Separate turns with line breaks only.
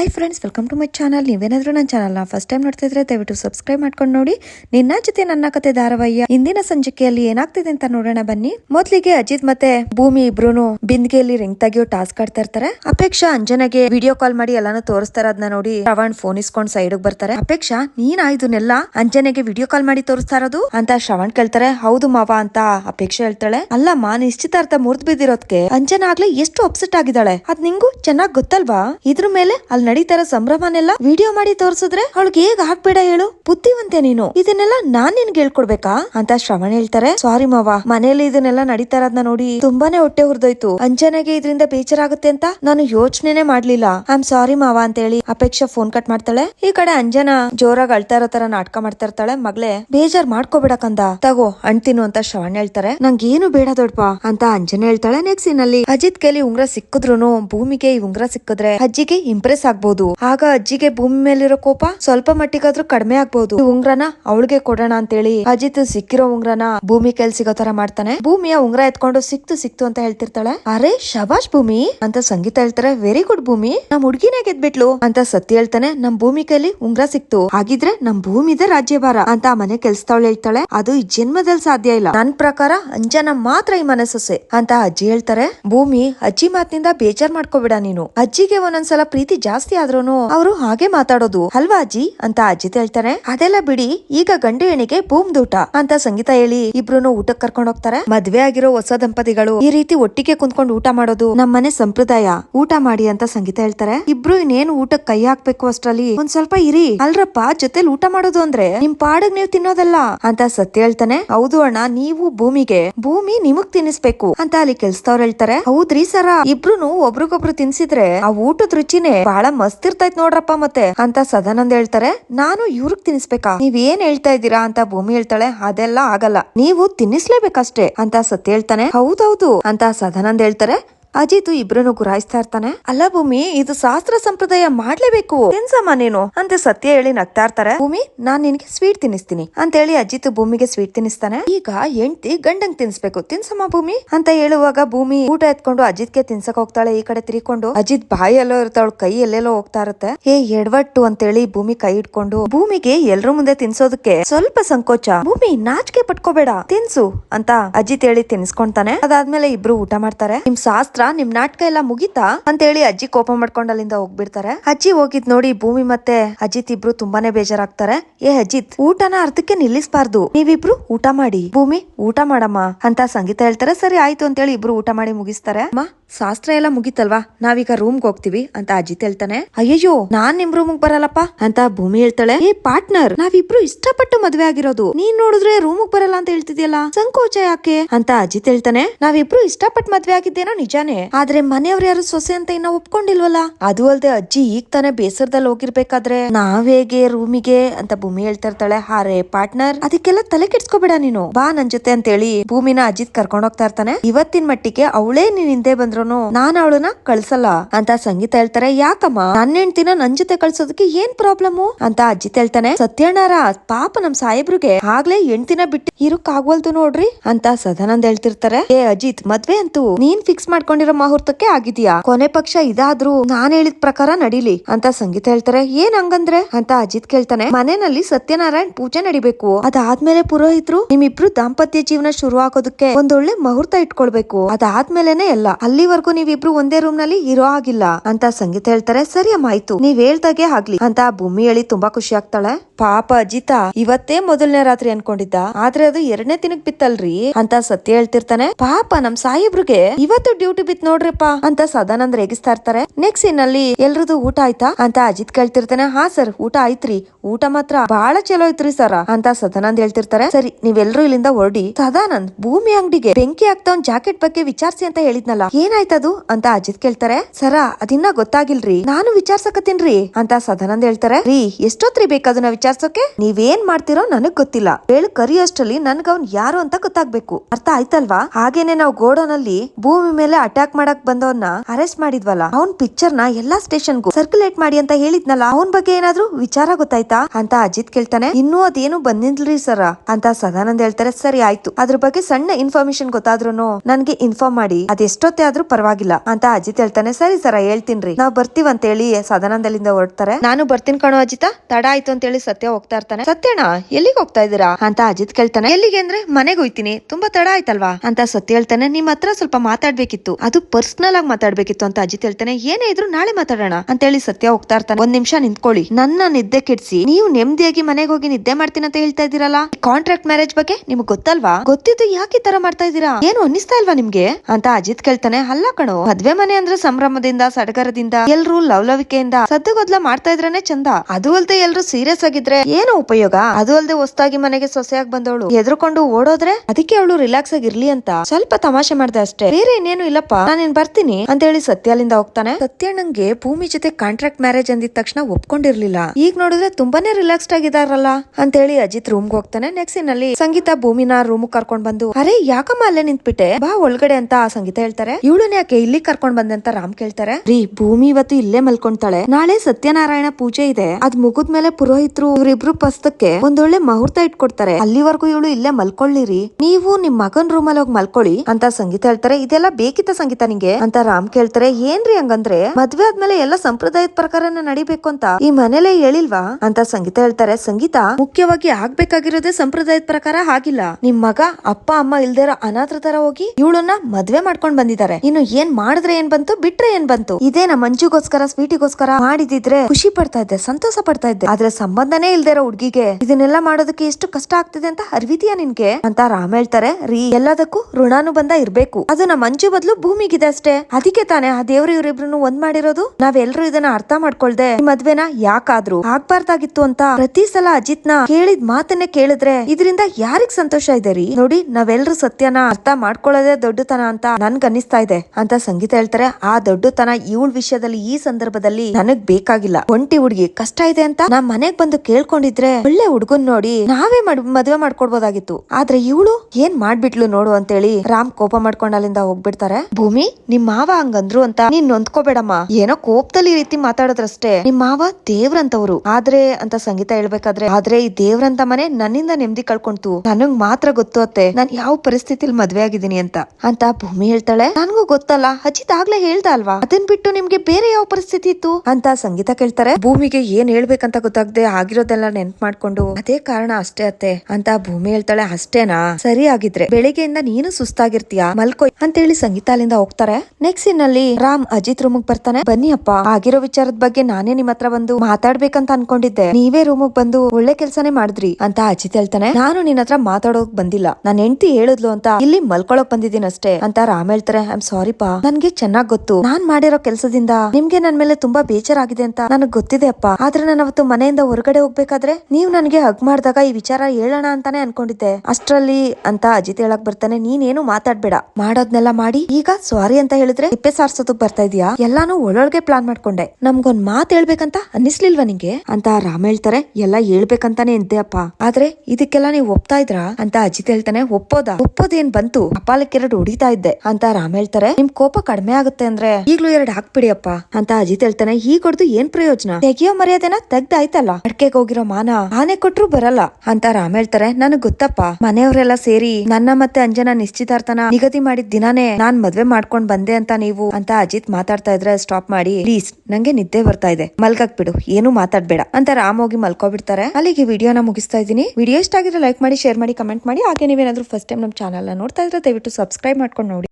Hi friends welcome to my channel ನೀವೇನಾದ್ರೂ ನನ್ನ ಚಾನಲ್ನ ಫಸ್ಟ್ ಟೈಮ್ ನೋಡ್ತಿದ್ರೆ ದಯವಿಟ್ಟು ಸಬ್ಸ್ಕ್ರೈಬ್ ಮಾಡ್ಕೊಂಡು ನೋಡಿ. ನಿನ್ನ ಜೊತೆ ನನ್ನ ಕತೆ ಧಾರಾವಾಹಿಯ ಇಂದಿನ ಸಂಚಿಕೆಯಲ್ಲಿ ಏನಾಗ್ತಿದೆ ಅಂತ ನೋಡೋಣ ಬನ್ನಿ. ಮೊದ್ಲಿಗೆ ಅಜಿತ್ ಮತ್ತೆ ಭೂಮಿ ಇಬ್ರು ಬಿಂದಿಗೆಯಲ್ಲಿ ರಿಂಗ್ ತೆಗಿಯೋ ಟಾಸ್ಕ್ ಆಡ್ತಾ ಇರ್ತಾರೆ. ಅಪೇಕ್ಷಾ, ಅಂಜನಾಗೆ ವಿಡಿಯೋ ಕಾಲ್ ಮಾಡಿ ಎಲ್ಲಾನು ತೋರಿಸ್ತಾರ ಅದನ್ನ ನೋಡಿ ಶ್ರವಣ್ ಫೋನ್ ಇಸ್ಕೊಂಡ್ ಸೈಡ್ ಬರ್ತಾರೆ. ಅಪೇಕ್ಷಾ, ನೀನ್ ಇದನ್ನೆಲ್ಲ ಅಂಜನೆಗೆ ವಿಡಿಯೋ ಕಾಲ್ ಮಾಡಿ ತೋರಿಸ್ತಾ ಇರೋದು? ಅಂತ ಶ್ರವಣ್ ಕೇಳ್ತಾರೆ. ಹೌದು ಮಾವ ಅಂತ ಅಪೇಕ್ಷೆ ಹೇಳ್ತಾಳೆ. ಅಲ್ಲಮ್ಮ, ನಿಶ್ಚಿತಾರ್ಥ ಮುರಿದ್ ಬಿದ್ದಿರೋದ್ಕೆ ಅಂಜನ ಆಗ್ಲೇ ಎಷ್ಟು ಅಪ್ಸೆಟ್ ಆಗಿದ್ದಾಳೆ. ಅದ್ ನಿಂಗು ಚೆನ್ನಾಗ್ ಗೊತ್ತಲ್ವಾ? ಇದ್ರ ಮೇಲೆ ಅಲ್ಲಿ ನಡೀತಾರ ಸಂಭ್ರಮನೆಲ್ಲ ವಿಡಿಯೋ ಮಾಡಿ ತೋರಿಸಿದ್ರೆ ಅವಳಿಗೆ ಹೇಗ್ ಆಗ್ಬೇಡ ಹೇಳು? ಬುದ್ಧಿವಂತೆ ನೀನು. ಇದನ್ನೆಲ್ಲ ನಾನ್ ನಿನ್ಗೆ ಹೇಳ್ಕೊಡ್ಬೇಕಾ ಅಂತ ಶ್ರವಣ್ ಹೇಳ್ತಾರೆ. ಸಾರಿ ಮಾವ. ಮನೇಲಿ ಇದನ್ನೆಲ್ಲ ನಡೀತಾರ ಇರೋದ್ನ ನೋಡಿ ತುಂಬಾನೇ ಹೊಟ್ಟೆ ಹುರಿದೋಯ್ತು. ಅಂಜನೆಗೆ ಇದರಿಂದ ಬೇಜಾರಾಗುತ್ತೆ ಅಂತ ನಾನು ಯೋಚನೆನೆ ಮಾಡ್ಲಿಲ್ಲ. ಐ ಆಮ್ ಸಾರಿ ಮಾವ ಅಂತ ಹೇಳಿ ಅಪೇಕ್ಷಾ ಫೋನ್ ಕಟ್ ಮಾಡ್ತಾಳೆ. ಈ ಕಡೆ ಅಂಜನಾ ಜೋರಾಗಿ ಅಳ್ತಾ ಇರೋ ತರ ನಾಟಕ ಮಾಡ್ತಾ ಇರ್ತಾಳೆ. ಮಗಳೇ, ಬೇಜಾರ್ ಮಾಡ್ಕೋಬೇಡ ಕಂದ. ತಗೋ ಅಣ್ತಿನು ಅಂತ ಶ್ರವಣ್ ಹೇಳ್ತಾರೆ. ನಂಗೇನು ಬೇಡ ದೊಡ್ಡಪ್ಪ ಅಂತ ಅಂಜನ ಹೇಳ್ತಾಳೆ. ನೆಕ್ಸ್ಟ್ ಅಲ್ಲಿ ಅಜಿತ್ ಕೈಲಿ ಉಂಗ್ರ ಸಿಕ್ಕಿದ್ರು ಭೂಮಿಗೆ ಈ ಉಂಗ್ರ ಸಿಕ್ಕಿದ್ರೆ ಅಜ್ಜಿಗೆ ಇಂಪ್ರೆಸ್ ಆಗ್ಬೋದು. ಆಗ ಅಜ್ಜಿಗೆ ಭೂಮಿ ಮೇಲಿರೋ ಕೋಪ ಸ್ವಲ್ಪ ಮಟ್ಟಿಗಾದ್ರೂ ಕಡಿಮೆ ಆಗ್ಬೋದು. ಈ ಉಂಗ್ರನ ಅವಳಿಗೆ ಕೊಡೋಣ ಅಂತೇಳಿ ಅಜಿತ್ ಸಿಕ್ಕಿರೋ ಉಂಗ್ರನ ಭೂಮಿ ಕೆಲ್ ಸಿಗೋ ತರ ಮಾಡ್ತಾನೆ. ಭೂಮಿಯ ಉಂಗ್ರ ಎತ್ಕೊಂಡು ಸಿಕ್ತು ಸಿಕ್ತು ಅಂತ ಹೇಳ್ತಿರ್ತಾಳೆ. ಅರೆ, ಶಬಾಷ್ ಭೂಮಿ! ಅಂತ ಸಂಗೀತ ಹೇಳ್ತಾರೆ. ವೆರಿ ಗುಡ್ ಭೂಮಿ! ನಮ್ ಹುಡ್ಗಿನೇ ಗೆದ್ಬಿಟ್ಲು! ಅಂತ ಸತ್ಯ ಹೇಳ್ತಾನೆ. ನಮ್ ಭೂಮಿ ಕೈಲಿ ಉಂಗ್ರ ಸಿಕ್ತು. ಹಾಗಿದ್ರೆ ನಮ್ ಭೂಮಿದೆ ರಾಜ್ಯಭಾರ! ಅಂತ ಮನೆ ಕೆಲ್ಸದವಳು ಹೇಳ್ತಾಳೆ. ಅದು ಈ ಜನ್ಮದಲ್ಲಿ ಸಾಧ್ಯ ಇಲ್ಲ. ನನ್ ಪ್ರಕಾರ ಅಂಜನ ಮಾತ್ರ ಈ ಮನೆ ಅಂತ ಅಜ್ಜಿ ಹೇಳ್ತಾರೆ. ಭೂಮಿ, ಅಜ್ಜಿ ಮಾತಿನಿಂದ ಬೇಜಾರ್ ಮಾಡ್ಕೋಬೇಡ ನೀನು. ಅಜ್ಜಿಗೆ ಒಂದೊಂದ್ಸಲ ಪ್ರೀತಿ ಜಾಸ್ತಿ ಆದ್ರೂನು ಅವರು ಹಾಗೆ ಮಾತಾಡೋದು. ಅಲ್ವಾ ಅಜ್ಜಿ? ಅಂತ ಅಜ್ಜಿ ಹೇಳ್ತಾರೆ. ಅದೆಲ್ಲ ಬಿಡಿ, ಈಗ ಗಂಡು ಹೆಣಿಗೆ ಬೂಮ್ ದೂಟ ಅಂತ ಸಂಗೀತ ಹೇಳಿ ಇಬ್ರು ಊಟಕ್ಕೆ ಕರ್ಕೊಂಡು ಹೋಗ್ತಾರೆ. ಮದ್ವೆ ಆಗಿರೋ ಹೊಸ ದಂಪತಿಗಳು ಈ ರೀತಿ ಒಟ್ಟಿಗೆ ಕುಂತ್ಕೊಂಡು ಊಟ ಮಾಡೋದು ನಮ್ಮನೆ ಸಂಪ್ರದಾಯ. ಊಟ ಮಾಡಿ ಅಂತ ಸಂಗೀತ ಹೇಳ್ತಾರೆ. ಇಬ್ರು ಇನ್ನೇನು ಊಟಕ್ಕೆ ಕೈ ಹಾಕ್ಬೇಕು ಅಷ್ಟ್ರಲ್ಲಿ? ಒಂದ್ ಸ್ವಲ್ಪ ಇರಿ. ಅಲ್ರಪ್ಪ, ಜೊತೆಲಿ ಊಟ ಮಾಡೋದು ಅಂದ್ರೆ ನಿಮ್ ಪಾಡಗ್ ನೀವ್ ತಿನ್ನೋದಲ್ಲ? ಅಂತ ಸತ್ಯ ಹೇಳ್ತಾನೆ. ಹೌದು ಅಣ್ಣ, ನೀವು ಭೂಮಿಗೆ. ಭೂಮಿ ನಿಮಗ್ ತಿನ್ನಿಸ್ಬೇಕು ಅಂತ ಅಲ್ಲಿ ಕೆಲ್ಸದವ್ರು ಹೇಳ್ತಾರೆ. ಹೌದ್ರಿ ಸರ. ಇಬ್ರು ಒಬ್ರಿಗೊಬ್ರು ತಿನ್ಸಿದ್ರೆ ಆ ಊಟದ ರುಚಿನೇ ಬಹಳ ಮಸ್ತ್ ಇರ್ತೈತ್ ನೋಡ್ರಪ್ಪ ಮತ್ತೆ ಅಂತ ಸದಾನಂದ್ ಹೇಳ್ತಾರೆ. ನಾನು ಇವ್ರಿಗೆ ತಿನ್ನಿಸ್ಬೇಕಾ ನೀವ್ ಏನ್ ಹೇಳ್ತಾ ಇದ್ದೀರಾ ಅಂತ ಭೂಮಿ ಹೇಳ್ತಾಳೆ. ಅದೆಲ್ಲ ಆಗಲ್ಲ. ನೀವು ತಿನ್ನಿಸ್ಲೇಬೇಕಷ್ಟೇ ಅಂತ ಸತ್ಯ ಹೇಳ್ತಾನೆ. ಹೌದೌದು ಅಂತ ಸದಾನಂದ್ ಹೇಳ್ತಾರೆ. ಅಜಿತ್ ಇಬ್ರನ್ನು ಗುರಾಯಿಸ್ತಾ ಇರ್ತಾನೆ. ಅಲ್ಲ ಭೂಮಿ, ಇದು ಶಾಸ್ತ್ರ ಸಂಪ್ರದಾಯ ಮಾಡ್ಲೇಬೇಕು. ತಿನ್ಸಮ್ಮ ನೀನು, ಅಂತ ಸತ್ಯ ಹೇಳಿ ನಗ್ತಾ ಇರ್ತಾರೆ. ಭೂಮಿ, ನಾನ್ ನಿನ್ಗೆ ಸ್ವೀಟ್ ತಿನ್ನಿಸ್ತೀನಿ, ಅಂತ ಹೇಳಿ ಅಜಿತ್ ಭೂಮಿಗೆ ಸ್ವೀಟ್ ತಿನ್ನಿಸ್ತಾನೆ. ಈಗ ಹೆಂಡತಿ ಗಂಡಂಗ್ ತಿನ್ಸ್ಬೇಕು. ತಿನ್ಸಮ್ಮ ಭೂಮಿ, ಅಂತ ಹೇಳುವಾಗ ಭೂಮಿ ಊಟ ಎತ್ಕೊಂಡು ಅಜಿತ್ಗೆ ತಿನ್ಸಕ್ ಹೋಗ್ತಾಳೆ ಈ ಕಡೆ ತಿರ್ಕೊಂಡು. ಅಜಿತ್ ಬಾಯಿ ಎಲ್ಲೋ ಇರ್ತಾವಳ ಕೈ ಎಲ್ಲೆಲ್ಲೋ ಹೋಗ್ತಾ ಇರುತ್ತೆ. ಏ ಎಡವಟ್ಟು ಅಂತೇಳಿ ಭೂಮಿ ಕೈ ಇಟ್ಕೊಂಡು, ಭೂಮಿಗೆ ಎಲ್ರ ಮುಂದೆ ತಿನ್ಸೋದಕ್ಕೆ ಸ್ವಲ್ಪ ಸಂಕೋಚ. ಭೂಮಿ, ನಾಚಿಕೆ ಪಟ್ಕೋಬೇಡ, ತಿನ್ಸು, ಅಂತ ಅಜಿತ್ ಹೇಳಿ ತಿನ್ಸ್ಕೊಂತಾನೆ. ಅದಾದ್ಮೇಲೆ ಇಬ್ರು ಊಟ ಮಾಡ್ತಾರೆ. ನಿಮ್ ಶಾಸ್ತ್ರ ನಿಮ್ ನಾಟಕ ಎಲ್ಲ ಮುಗಿತಾ? ಅಂತ ಹೇಳಿ ಅಜ್ಜಿ ಕೋಪ ಮಾಡ್ಕೊಂಡು ಅಲ್ಲಿಂದ ಹೋಗ್ಬಿಡ್ತಾರೆ. ಅಜ್ಜಿ ಹೋಗಿದ್ ನೋಡಿ ಭೂಮಿ ಮತ್ತೆ ಅಜಿತ್ ಇಬ್ರು ತುಂಬಾನೇ ಬೇಜಾರಾಗ್ತಾರೆ. ಏ ಅಜಿತ್, ಊಟನ ಅರ್ಧಕ್ಕೆ ನಿಲ್ಲಿಸಬಾರ್ದು. ನೀವಿಬ್ರು ಊಟ ಮಾಡಿ. ಭೂಮಿ, ಊಟ ಮಾಡಮ್ಮ. ಅಂತ ಸಂಗೀತ ಹೇಳ್ತಾರೆ. ಸರಿ, ಆಯ್ತು. ಅಂತೇಳಿ ಇಬ್ರು ಊಟ ಮಾಡಿ ಮುಗಿಸ್ತಾರೆ. ಅಮ್ಮ ಶಾಸ್ತ್ರ ಎಲ್ಲ ಮುಗಿತಲ್ವಾ? ನಾವೀಗ ರೂಮ್ಗೆ ಹೋಗ್ತೀವಿ ಅಂತ ಅಜಿತ್ ಹೇಳ್ತಾನೆ. ಅಯ್ಯಯ್ಯೋ, ನಾನ್ ನಿಮ್ ರೂಮ್ಗೆ ಬರಲ್ಲಪ್ಪ ಅಂತ ಭೂಮಿ ಹೇಳ್ತಾಳೆ. ಏ ಪಾರ್ಟ್ನರ್ ನಾವಿಬ್ರು ಇಷ್ಟಪಟ್ಟು ಮದ್ವೆ ಆಗಿರೋದು. ನೀನ್ ನೋಡಿದ್ರೆ ರೂಮ್ಗೆ ಬರಲ್ಲ ಅಂತ ಹೇಳ್ತಿದ್ಯಲ್ಲ? ಸಂಕೋಚ ಯಾಕೆ? ಅಂತ ಅಜಿತ್ ಹೇಳ್ತಾನೆ. ನಾವಿಬ್ರು ಇಷ್ಟಪಟ್ಟು ಮದ್ವೆ ಆಗಿದ್ದೇನೋ ನಿಜಾನೇ. ಆದ್ರೆ ಮನೆಯವ್ರು ಯಾರು ಸೊಸೆ ಅಂತ ಇನ್ನ ಒಪ್ಕೊಂಡಿಲ್ವಲ್ಲ? ಅದು ಅಲ್ದೆ ಅಜ್ಜಿ ಈಗ ತಾನೇ ಬೇಸರದಲ್ಲಿ ಹೋಗಿರ್ಬೇಕಾದ್ರೆ ನಾವೇಗೆ ರೂಮಿಗೆ ಅಂತ ಭೂಮಿ ಹೇಳ್ತಾ ಇರ್ತಾಳೆ. ಹಾರೆ ಪಾರ್ಟ್ನರ್ ಅದಕ್ಕೆಲ್ಲ ತಲೆ ಕೆಡ್ಸ್ಕೊಬೇಡ ನೀನು. ಬಾ ನನ್ ಜೊತೆ ಅಂತ ಹೇಳಿ ಭೂಮಿನ ಅಜಿತ್ ಕರ್ಕೊಂಡ್ ಹೋಗ್ತಾ ಇರ್ತಾನೆ. ಇವತ್ತಿನ ಮಟ್ಟಿಗೆ ಅವಳೇ ನೀನ್ ಹಿಂದೆ ಬಂದ್ರು. ನಾನ್ ಅವಳನ್ನ ಕಳ್ಸಲ್ಲ ಅಂತ ಸಂಗೀತ ಹೇಳ್ತಾರೆ. ಯಾಕಮ್ಮ? ನನ್ನ ಹೆಂಡ್ತಿನ ನನ್ ಜೊತೆ ಕಳ್ಸೋದಕ್ಕೆ ಏನ್ ಪ್ರಾಬ್ಲಮ್ ಅಂತ ಅಜಿತ್ ಹೇಳ್ತಾನೆ. ಸತ್ಯಣ್ಣಾರ, ಪಾಪ ನಮ್ ಸಾಹೇಬ್ರಿಗೆ ಆಗ್ಲೇ ಹೆಂಡ್ತಿನ ಬಿಟ್ಟು ಇರಕ್ ಆಗ್ವಲ್ದು ನೋಡ್ರಿ ಅಂತ ಸದಾನಂದ್ ಹೇಳ್ತಿರ್ತಾರೆ. ಏ ಅಜಿತ್, ಮದ್ವೆ ಅಂತೂ ನೀನ್ ಫಿಕ್ಸ್ ಮಾಡ್ಕೊಂಡಿರೋ ಮುಹೂರ್ತಕ್ಕೆ ಆಗಿದ್ಯಾ? ಕೊನೆ ಪಕ್ಷ ಇದಾದ್ರೂ ನಾನ್ ಹೇಳಿದ ಪ್ರಕಾರ ನಡೀಲಿ ಅಂತ ಸಂಗೀತ ಹೇಳ್ತಾರೆ. ಏನ್ ಹಂಗಂದ್ರೆ? ಅಂತ ಅಜಿತ್ ಕೇಳ್ತಾನೆ. ಮನೆಯಲ್ಲಿ ಸತ್ಯನಾರಾಯಣ್ ಪೂಜೆ ನಡಿಬೇಕು. ಅದಾದ್ಮೇಲೆ ಪುರೋಹಿತರು ನಿಮ್ಮಿಬ್ರು ದಾಂಪತ್ಯ ಜೀವನ ಶುರು ಆಗೋದಕ್ಕೆ ಒಂದೊಳ್ಳೆ ಮುಹೂರ್ತ ಇಟ್ಕೊಳ್ಬೇಕು. ಅದಾದ್ಮೇಲೆನೆ ಎಲ್ಲ. ಅಲ್ಲಿವರೆಗೂ ನೀವಿಬ್ರು ಒಂದೇ ರೂಮ್ನಲ್ಲಿ ಇರೋ ಆಗಿಲ್ಲ ಅಂತ ಸಂಗೀತ ಹೇಳ್ತಾರೆ. ಸರಿ ಅಮ್ಮ, ಆಯ್ತು. ನೀವ್ ಹೇಳ್ದಾಗೆ ಆಗ್ಲಿ. ಅಂತ ಭೂಮಿ ಹೇಳಿ ತುಂಬಾ ಖುಷಿ ಆಗ್ತಾಳೆ. ಪಾಪ ಅಜಿತ, ಇವತ್ತೇ ಮೊದಲನೇ ರಾತ್ರಿ ಅನ್ಕೊಂಡಿದ್ದ. ಆದ್ರೆ ಅದು ಎರಡನೇ ದಿನಕ್ ಬಿತ್ತಲ್ರಿ ಅಂತ ಸತ್ಯ ಹೇಳ್ತಿರ್ತಾನೆ. ಪಾಪ ನಮ್ ಸಾಹೇಬ್ರಿಗೆ ಇವತ್ತು ಡ್ಯೂಟಿ ಬಿತ್ ನೋಡ್ರಿಪ್ಪ ಅಂತ ಸದಾನಂದ್ ರೇಗಿಸ್ತಾ ಇರ್ತಾರೆ. ನೆಕ್ಸ್ಟ್ ಇನ್ನಲ್ಲಿ ಎಲ್ರದು ಊಟ ಆಯ್ತಾ ಅಂತ ಅಜಿತ್ ಕೇಳ್ತಿರ್ತಾನೆ. ಹಾ ಸರ್, ಊಟ ಆಯ್ತ್ರಿ. ಊಟ ಮಾತ್ರ. ಬಹಳ ಚಲೋ ಐತ್ರಿ ಸರ ಅಂತ ಸದಾನಂದ್ ಹೇಳ್ತಿರ್ತಾರೆ. ಸರಿ, ನೀವೆಲ್ರೂ ಇಲ್ಲಿಂದ ಹೊರಡಿ. ಸದಾನಂದ್ ಭೂಮಿ ಅಂಗಡಿಗೆ ಬೆಂಕಿ ಆಗ್ತಾವ್ ಜಾಕೆಟ್ ಬಗ್ಗೆ ವಿಚಾರಿಸಿ ಅಂತ ಹೇಳಿದ್ನಲ್ಲ. ಏನಾಯ್ತದು ಅಂತ ಅಜಿತ್ ಕೇಳ್ತಾರೆ, ಸರ, ಅದಿನ್ನ ಗೊತ್ತಾಗಿಲ್ರಿ. ನಾನು ವಿಚಾರ್ಸಕತ್ತೀನ್ರಿ ಅಂತ ಸದಾನಂದ್ ಹೇಳ್ತಾರೆ. ರೀ ಎಷ್ಟೊತ್ರಿ ಬೇಕದನ್ನ ವಿಚಾರ ವಿಚಾರ್ಸೋಕೆ ನೀವೇನ್ ಮಾಡ್ತಿರೋ ನನಗ್ ಗೊತ್ತಿಲ್ಲ. ಹೇಳು ಕರಿಯೋಷ್ಟಲ್ಲಿ ನನ್ಗ ಅವ್ನ್ ಯಾರು ಅಂತ ಗೊತ್ತಾಗ್ಬೇಕು. ಅರ್ಥ ಆಯ್ತಲ್ವಾ? ಹಾಗೇನೆ ನಾವು ಗೋಡೌನ್ ಅಲ್ಲಿ ಭೂಮಿ ಮೇಲೆ ಅಟ್ಯಾಕ್ ಮಾಡಕ್ ಬಂದವನ್ನ ಅರೆಸ್ಟ್ ಮಾಡಿದ್ವಲ್ಲ, ಅವ್ನ್ ಪಿಕ್ಚರ್ನ ಎಲ್ಲಾ ಸ್ಟೇಷನ್ಗೂ ಸರ್ಕ್ಯುಲೇಟ್ ಮಾಡಿ ಅಂತ ಹೇಳಿದ್ನಲ್ಲ, ಅವನ್ ಬಗ್ಗೆ ಏನಾದ್ರೂ ವಿಚಾರ ಗೊತ್ತಾಯ್ತಾ? ಅಂತ ಅಜಿತ್ ಕೇಳ್ತಾನೆ. ಇನ್ನೂ ಅದೇನು ಬಂದಿಲ್ರಿ, ಸರ? ಅಂತ ಸದಾನಂದ್ ಹೇಳ್ತಾರೆ. ಸರಿ, ಆಯ್ತು. ಅದ್ರ ಬಗ್ಗೆ ಸಣ್ಣ ಇನ್ಫಾರ್ಮೇಶನ್ ಗೊತ್ತಾದ್ರು ನನ್ಗೆ ಇನ್ಫಾರ್ಮ್ ಮಾಡಿ. ಅದೆಷ್ಟೊತ್ತೆ ಆದ್ರೂ ಪರವಾಗಿಲ್ಲ. ಅಂತ ಅಜಿತ್ ಹೇಳ್ತಾನೆ. ಸರಿ ಸರ ಹೇಳ್ತೀನ್ರಿ. ನಾವ್ ಬರ್ತೀವಂತ ಹೇಳಿ ಸದಾನಂದ ಅಲ್ಲಿಂದ ಹೊರಡ್ತಾರೆ. ನಾನು ಬರ್ತೀನಿ ಕಣೋ ಅಜಿತ. ತಡ ಆಯ್ತು ಅಂತ ಹೇಳಿ ಸತ್ಯ ಹೋಗ್ತಾ ಇರ್ತಾನೆ. ಸತ್ಯಣ್ಣ ಎಲ್ಲಿಗೆ ಹೋಗ್ತಾ ಇದ್ದೀರಾ? ಅಂತ ಅಜಿತ್ ಕೇಳ್ತಾನೆ. ಎಲ್ಲಿಗೆ ಅಂದ್ರೆ ಮನೆಗೆ ಹೋಯ್ತೀನಿ. ತುಂಬಾ ತಡ ಆಯ್ತಲ್ವಾ? ಅಂತ ಸತ್ಯ ಹೇಳ್ತಾನೆ. ನಿಮ್ ಹತ್ರ ಸ್ವಲ್ಪ ಮಾತಾಡ್ಬೇಕಿತ್ತು. ಅದು ಪರ್ಸನಲ್ ಆಗಿ ಮಾತಾಡ್ಬೇಕಿತ್ತು ಅಂತ ಅಜಿತ್ ಹೇಳ್ತಾನೆ. ಏನೇ ಇದ್ರು ನಾಳೆ ಮಾತಾಡೋಣ ಅಂತ ಹೇಳಿ ಸತ್ಯ ಹೋಗ್ತಾ ಇರ್ತಾನೆ. ಒಂದ್ ನಿಮಿಷ ನಿಂತ್ಕೊಳ್ಳಿ. ನನ್ನ ನಿದ್ದೆ ಕೆಡ್ಸಿ. ನೀವು ನೆಮ್ಮದಿಯಾಗಿ ಮನೆಗೆ ಹೋಗಿ ನಿದ್ದೆ ಮಾಡ್ತೀನಿ ಅಂತ ಹೇಳ್ತಾ ಇದೀರಲ್ಲ ಕಾಂಟ್ರಾಕ್ಟ್ ಮ್ಯಾರೇಜ್ ಬಗ್ಗೆ ನಿಮ್ಗೆ ಗೊತ್ತಲ್ವಾ? ಗೊತ್ತಿದ್ದು ಯಾಕೆ ಈ ತರ ಮಾಡ್ತಾ ಇದ್ದೀರಾ? ಏನು ಅನ್ನಿಸ್ತಾ ಇಲ್ವಾ ನಿಮ್ಗೆ? ಅಂತ ಅಜಿತ್ ಕೇಳ್ತಾನೆ. ಅಲ್ಲ ಕಣೋ, ಮದ್ವೆ ಮನೆ ಅಂದ್ರೆ ಸಂಭ್ರಮದಿಂದ, ಸಡಗರದಿಂದ, ಎಲ್ರು ಲವಲವಿಕೆಯಿಂದ ಸದ್ದುಗೊದ್ಲ ಮಾಡ್ತಾ ಇದ್ರೇನೆ ಚಂದ. ಅದು ಅಲ್ದೆ ಎಲ್ರು ಸೀರಿಯಸ್ ಆಗಿದ್ರೆ ಏನು ಉಪಯೋಗ? ಅದು ಅಲ್ದೆ ಹೊಸ್ತಾಗಿ ಮನೆಗೆ ಸೊಸೆಯಾಗಿ ಬಂದವಳು ಎದ್ರುಕೊಂಡು ಓಡೋದ್ರೆ ಅದಕ್ಕೆ ಅವಳು ರಿಲ್ಯಾಕ್ಸ್ ಆಗಿರ್ಲಿ ಅಂತ ಸ್ವಲ್ಪ ತಮಾಷೆ ಮಾಡ್ದೆ ಅಷ್ಟೇ. ಬೇರೆ ಇನ್ನೇನು ಇಲ್ಲಪ್ಪ, ನಾನೇನ್ ಬರ್ತೀನಿ ಅಂತ ಹೇಳಿ ಸತ್ಯಾಲಿಂದ ಹೋಗ್ತಾನೆ. ಹೋಗ್ತಾನೆ ಸತ್ಯಣ್ಣಂಗೆ ಭೂಮಿ ಜೊತೆ ಕಾಂಟ್ರಾಕ್ಟ್ ಮ್ಯಾರೇಜ್ ಅಂದಿದ ತಕ್ಷಣ ಒಪ್ಕೊಂಡಿರ್ಲಿಲ್ಲ. ಈಗ ನೋಡಿದ್ರೆ ತುಂಬಾನೇ ರಿಲ್ಯಾಕ್ಸ್ಡ್ ಆಗಿದಾರಲ್ಲ ಅಂತ ಹೇಳಿ ಅಜಿತ್ ರೂಮ್ಗೆ ಹೋಗ್ತಾನೆ. ನೆಕ್ಸ್ಟ್ನಲ್ಲಿ ಸಂಗೀತ ಭೂಮಿನ ರೂಮ್ ಕರ್ಕೊಂಡ್ ಬಂದು, ಅರೆ, ಯಾಕಮ್ಮ ಅಲ್ಲೇ ನಿಂತ್ಬಿಟ್ಟೆ? ಬಾ ಒಳಗಡೆ ಅಂತ ಆ ಸಂಗೀತ ಹೇಳ್ತಾರೆ. ಇವಳನ್ನ ಯಾಕೆ ಇಲ್ಲಿ ಕರ್ಕೊಂಡ್ ಬಂದೆ ಅಂತ ರಾಮ್ ಕೇಳ್ತಾರೆ? ರೀ, ಭೂಮಿ ಇವತ್ತು ಇಲ್ಲೇ ಮಲ್ಕೊಂತಾಳೆ. ನಾಳೆ ಸತ್ಯನಾರಾಯಣ ಪೂಜೆ ಇದೆ. ಅದ್ ಮುಗಿದ್ಮೇಲೆ ಪುರೋಹಿತರು ಇವ್ರಿಬ್ರು ಪಸ್ತಕ್ಕೆ ಒಂದೊಳ್ಳೆ ಮುಹೂರ್ತ ಇಟ್ಕೊಡ್ತಾರೆ. ಅಲ್ಲಿವರೆಗೂ ಇವಳು ಇಲ್ಲೇ ಮಲ್ಕೊಳ್ಳಿರಿ ನೀವು ನಿಮ್ ಮಗನ್ ರೂಮ್ ಅಲ್ಲಿ ಹೋಗಿ ಮಲ್ಕೊಳ್ಳಿ ಅಂತ ಸಂಗೀತ ಹೇಳ್ತಾರೆ. ಇದೆಲ್ಲ ಬೇಕಿತ್ತ ಸಂಗೀತ ನಿಂಗೆ? ಅಂತ ರಾಮ್ ಕೇಳ್ತಾರೆ. ಏನ್ರಿ ಹಂಗಂದ್ರೆ? ಮದ್ವೆ ಆದ್ಮೇಲೆ ಎಲ್ಲ ಸಂಪ್ರದಾಯದ ಪ್ರಕಾರನ ನಡಿಬೇಕು ಅಂತ ಈ ಮನೇಲೆ ಹೇಳಿಲ್ವಾ? ಅಂತ ಸಂಗೀತ ಹೇಳ್ತಾರೆ. ಸಂಗೀತ ಮುಖ್ಯವಾಗಿ ಆಗ್ಬೇಕಾಗಿರೋದೇ ಸಂಪ್ರದಾಯದ ಪ್ರಕಾರ ಆಗಿಲ್ಲ. ನಿಮ್ ಮಗ ಅಪ್ಪ, ಅಮ್ಮ ಇಲ್ದಿರೋ ಅನಾಥರ ತರ ಹೋಗಿ ಇವಳನ್ನ ಮದ್ವೆ ಮಾಡ್ಕೊಂಡ್ ಬಂದಿದ್ದಾರೆ. ಇನ್ನು ಏನ್ ಮಾಡಿದ್ರೆ ಏನ್ ಬಂತು? ಬಿಟ್ರೆ ಏನ್ ಬಂತು? ಇದೇ ನಮ್ಮ ಮಂಜುಗೋಸ್ಕರ, ಸ್ವೀಟಿಗೋಸ್ಕರ ಮಾಡಿದಿದ್ರೆ ಖುಷಿ ಪಡ್ತಾ ಇದ್ದೆ, ಸಂತೋಷ ಪಡ್ತಾ ಇದ್ದೆ. ಆದ್ರೆ ಸಂಬಂಧನೇ ಇಲ್ದಿರೋ ಹುಡ್ಗಿಗೆ ಇದನ್ನೆಲ್ಲ ಮಾಡೋದಕ್ಕೆ ಎಷ್ಟು ಕಷ್ಟ ಆಗ್ತಿದೆ ಅಂತ ಅರಿವಿದ್ಯಾ ನಿನ್ಗೆ? ಅಂತ ರಾಮ್ ಹೇಳ್ತಾರೆ, ರೀ, ಎಲ್ಲದಕ್ಕೂ ಋಣಾನುಬಂಧ ಇರ್ಬೇಕು. ಅದು ನಮ್ಮ ಮಂಜು ಬದಲು ಭೂಮಿಗಿದೆ ಅಷ್ಟೇ. ಅದಕ್ಕೆ ತಾನೇ ಆ ದೇವ್ರ ಇವ್ರಿಬ್ರು ಒಂದ್ ಮಾಡಿರೋದು? ನಾವೆಲ್ಲರೂ ಇದನ್ನ ಅರ್ಥ ಮಾಡ್ಕೊಳ್ದೆ ಮದ್ವೆನ ಯಾಕಾದ್ರು ಆಗ್ಬಾರ್ದಾಗಿತ್ತು ಅಂತ ಪ್ರತಿ ಸಲ ಅಜಿತ್ನ ಕೇಳಿದ್ ಮಾತನ್ನೇ ಕೇಳಿದ್ರೆ ಇದರಿಂದ ಯಾರಿಗ್ ಸಂತೋಷ ಇದೆ ರೀ? ನೋಡಿ ನಾವೆಲ್ಲರೂ ಸತ್ಯನ ಅರ್ಥ ಮಾಡ್ಕೊಳ್ಳೋದೇ ದೊಡ್ಡತನ ಅಂತ ನನ್ಗನಿಸ್ತಾ ಇದೆ. ಅಂತ ಸಂಗೀತ ಹೇಳ್ತಾರೆ. ಆ ದೊಡ್ಡತನ ಇವಳ ವಿಷಯದಲ್ಲಿ ಈ ಸಂದರ್ಭದಲ್ಲಿ ನನಗ್ ಬೇಕಾಗಿಲ್ಲ. ಒಂಟಿ ಹುಡುಗಿ ಕಷ್ಟ ಇದೆ ಅಂತ ನಾ ಮನೆಗ್ ಬಂದು ಕೇಳ್ಕೊಂಡಿದ್ರೆ ಒಳ್ಳೆ ಹುಡುಗನ್ ನೋಡಿ ನಾವೇ ಮದ್ವೆ ಮಾಡ್ಕೊಡ್ಬೋದಾಗಿತ್ತು. ಆದ್ರೆ ಇವಳು ಏನ್ ಮಾಡ್ಬಿಟ್ಲು ನೋಡು ಅಂತೇಳಿ ರಾಮ್ ಕೋಪ ಮಾಡ್ಕೊಂಡ್ ಅಲ್ಲಿಂದ ಹೋಗ್ಬಿಡ್ತಾರೆ. ಭೂಮಿ, ನಿಮ್ ಮಾವ ಹಂಗಂದ್ರು ಅಂತ ನೀನ್ ನೊಂದ್ಕೋಬೇಡಮ್ಮ. ಏನೋ ಕೋಪದಲ್ಲಿ ಈ ರೀತಿ ಮಾತಾಡೋದ್ರಷ್ಟೇ. ನಿಮ್ ಮಾವ ದೇವ್ರಂತವ್ರು. ಆದ್ರೆ ಅಂತ ಸಂಗೀತ ಹೇಳ್ಬೇಕಾದ್ರೆ, ಆದ್ರೆ ಈ ದೇವ್ರಂತ ಮನೆ ನನ್ನಿಂದ ನೆಮ್ಮದಿ ಕಳ್ಕೊಂತು ನನಗ್ ಮಾತ್ರ ಗೊತ್ತು ಅತ್ತೆ, ನಾನ್ ಯಾವ ಪರಿಸ್ಥಿತಿಲಿ ಮದ್ವೆ ಆಗಿದ್ದೀನಿ ಅಂತ. ಅಂತ ಭೂಮಿ ಹೇಳ್ತಾಳೆ. ನನ್ಗೂ ಗೊತ್ತಲ್ಲ? ಅಜಿತ್ ಆಗ್ಲೇ ಹೇಳ್ದ ಅಲ್ವಾ? ಅದನ್ ಬಿಟ್ಟು ನಿಮ್ಗೆ ಬೇರೆ ಯಾವ ಪರಿಸ್ಥಿತಿ ಇತ್ತು? ಅಂತ ಸಂಗೀತ ಕೇಳ್ತಾರೆ. ಭೂಮಿಗೆ ಏನ್ ಹೇಳ್ಬೇಕಂತ ಗೊತ್ತಾಗದೆ ಆಗಿರೋದೆಲ್ಲ ನೆನ್ಪ್ ಮಾಡ್ಕೊಂಡು, ಅದೇ ಕಾರಣ ಅಷ್ಟೇ ಅತ್ತೆ ಅಂತ ಭೂಮಿ ಹೇಳ್ತಾಳೆ. ಅಷ್ಟೇನಾ? ಸರಿ ಆಗಿದ್ರೆ ಬೆಳಿಗ್ಗೆಯಿಂದ ನೀನು ಸುಸ್ತಾಗಿರ್ತೀಯ? ಮಲ್ಕೋ ಅಂತ ಹೇಳಿ ಸಂಗೀತ ಅಲ್ಲಿಂದ ಹೋಗ್ತಾರೆ. ನೆಕ್ಸ್ಟ್ನಲ್ಲಿ ರಾಮ್ ಅಜಿತ್ ರೂಮಿಗೆ ಬರ್ತಾನೆ. ಬನ್ನಿ ಅಪ್ಪ, ಆಗಿರೋ ವಿಚಾರದ ಬಗ್ಗೆ ನಾನೇ ನಿಮ್ ಹತ್ರ ಬಂದು ಮಾತಾಡ್ಬೇಕಂತ ಅನ್ಕೊಂಡಿದ್ದೆ. ನೀವೇ ರೂಮಿಗೆ ಬಂದು ಒಳ್ಳೆ ಕೆಲ್ಸನೇ ಮಾಡಿದ್ರಿ ಅಂತ ಅಜಿತ್ ಹೇಳ್ತಾನೆ. ನಾನು ನಿನ್ನ ಹತ್ರ ಮಾತಾಡೋಕ್ ಬಂದಿಲ್ಲ. ನನ್ನ ಹೆಂಡತಿ ಹೇಳಿದ್ಲು ಅಂತ ಇಲ್ಲಿ ಮಲ್ಕೊಳಕ್ ಬಂದಿದ್ದೀನಿ ಅಷ್ಟೇ ಅಂತ ರಾಮ್ ಹೇಳ್ತಾರೆ. ಆಮ್ ಸಾರಿ ಪಾ. ನನ್ಗೆ ಚೆನ್ನಾಗ್ ಗೊತ್ತು. ನಾನ್ ಮಾಡಿರೋ ಕೆಲ್ಸದಿಂದ ನಿಮ್ಗೆ ನನ್ ಮೇಲೆ ತುಂಬಾ ಬೇಜಾರಾಗಿದೆ ಅಂತ ನನಗ್ ಗೊತ್ತಿದೆ ಅಪ್ಪ. ಆದ್ರೆ ನಾನು ಅವತ್ತು ಮನೆಯಿಂದ ಹೊರಗಡೆ ಹೋಗ್ಬೇಕಾದ್ರೆ ನೀವ್ ನನ್ಗೆ ಹಗ್ ಮಾಡಿದಾಗ ಈ ವಿಚಾರ ಹೇಳೋಣ ಅಂತಾನೆ ಅನ್ಕೊಂಡಿದ್ದೆ. ಅಷ್ಟ್ರಲ್ಲಿ ಅಂತ ಅಜಿತ್ ಹೇಳಕ್ ಬರ್ತಾನೆ, ನೀನೇನು ಮಾತಾಡ್ಬೇಡ. ಮಾಡೋದ್ನೆಲ್ಲ ಮಾಡಿ. ಈಗ ಸಾರಿ ಅಂತ ಹೇಳಿದ್ರೆ ಇಪ್ಪೆ ಸಾರ್ಸೋದಕ್ ಬರ್ತಾ ಇದೀಯಾ ಎಲ್ಲಾನು ಒಳೊಳಗೆ ಪ್ಲಾನ್ ಮಾಡ್ಕೊಂಡೆ. ನಮ್ಗೊಂದ್ ಮಾತ್ ಹೇಳ್ಬೇಕಂತ ಅನ್ನಿಸ್ಲಿಲ್ವಾ ನಿಂಗೆ? ಅಂತ ರಾಮ್ ಹೇಳ್ತಾರೆ, ಎಲ್ಲ ಹೇಳ್ಬೇಕಂತಾನೆ ಇದ್ದೆ ಅಪ್ಪ. ಆದ್ರೆ ಇದಕ್ಕೆಲ್ಲ ನೀವು ಒಪ್ತಾ ಇದ್ರಾ? ಅಂತ ಅಜಿತ್ ಹೇಳ್ತಾನೆ, ಒಪ್ಪೋದಾ? ಒಪ್ಪೋದೇನ್ ಬಂತು? ಅಪಾಲಕ್ಕೆರಡು ಹೊಡಿತಾ ಇದ್ದೆ, ಅಂತ ರಾಮ್ ಹೇಳ್ತಾರೆ. ನಿಮ್ ಕೋಪ ಕಡಿಮೆ ಆಗುತ್ತೆ ಅಂದ್ರೆ ಈಗ್ಲೂ ಎರಡು ಹಾಕ್ಬಿಡಿಯಪ್ಪ ಅಂತ ಅಜಿತ್ ಹೇಳ್ತಾನೆ. ಈಗ ಹೊಡ್ದು ಏನ್ ಪ್ರಯೋಜನ? ತೆಗಿಯೋ ಮರ್ಯಾದೆನ ತೆಗ್ದಾಯ್ತಲ್ಲ. ಅಡ್ಕೆಗೆ ಹೋಗಿರೋ ಮಾನ ಆನೆ ಕೊಟ್ರು ಬರಲ್ಲ ಅಂತ ರಾಮ್ ಹೇಳ್ತಾರೆ. ನನಗ್ ಗೊತ್ತಪ್ಪ, ಮನೆಯವರೆಲ್ಲ ಸೇರಿ ನನ್ನ ಮತ್ತೆ ಅಂಜನ ನಿಶ್ಚಿತಾರ್ಥನ ನಿಗದಿ ಮಾಡಿದ ದಿನಾನೇ ನಾನ್ ಮದ್ವೆ ಮಾಡ್ಕೊಂಡ್ ಬಂದೆ ಅಂತ ನೀವು ಅಂತ ಅಜಿತ್ ಮಾತಾಡ್ತಾ ಇದ್ರೆ ಸ್ಟಾಪ್ ಮಾಡಿ, ಪ್ಲೀಸ್, ನಂಗೆ ನಿದ್ದೆ ಬರ್ತಾ ಇದೆ. ಮಲ್ಗಕ್ ಬಿಡು. ಏನು ಮಾತಾಡ್ಬೇಡ ಅಂತ ರಾಮ್ ಹೋಗಿ ಮಲ್ಕೋಬಿಡ್ತಾರೆ. ಅಲ್ಲಿಗೆ ವಿಡಿಯೋನ ಮುಗಿಸ್ತಾ ಇದೀನಿ ವಿಡಿಯೋ ಇಷ್ಟ ಆಗಿದ್ರೆ ಲೈಕ್ ಮಾಡಿ ಶೇರ್ ಮಾಡಿ ಕಮೆಂಟ್ ಮಾಡಿ. ಹಾಗೆ ನೀವೇನಾದ್ರೂ ಫಸ್ಟ್ ಟೈಮ್ ನಮ್ ಚಾನಲ್ ನೋಡ್ತಾ ಇದ್ರೆ ದಯವಿಟ್ಟು ಸಬ್ಸ್ಕ್ರೈಬ್ ಮಾಡ್ಕೊಂಡು ನೋಡಿ.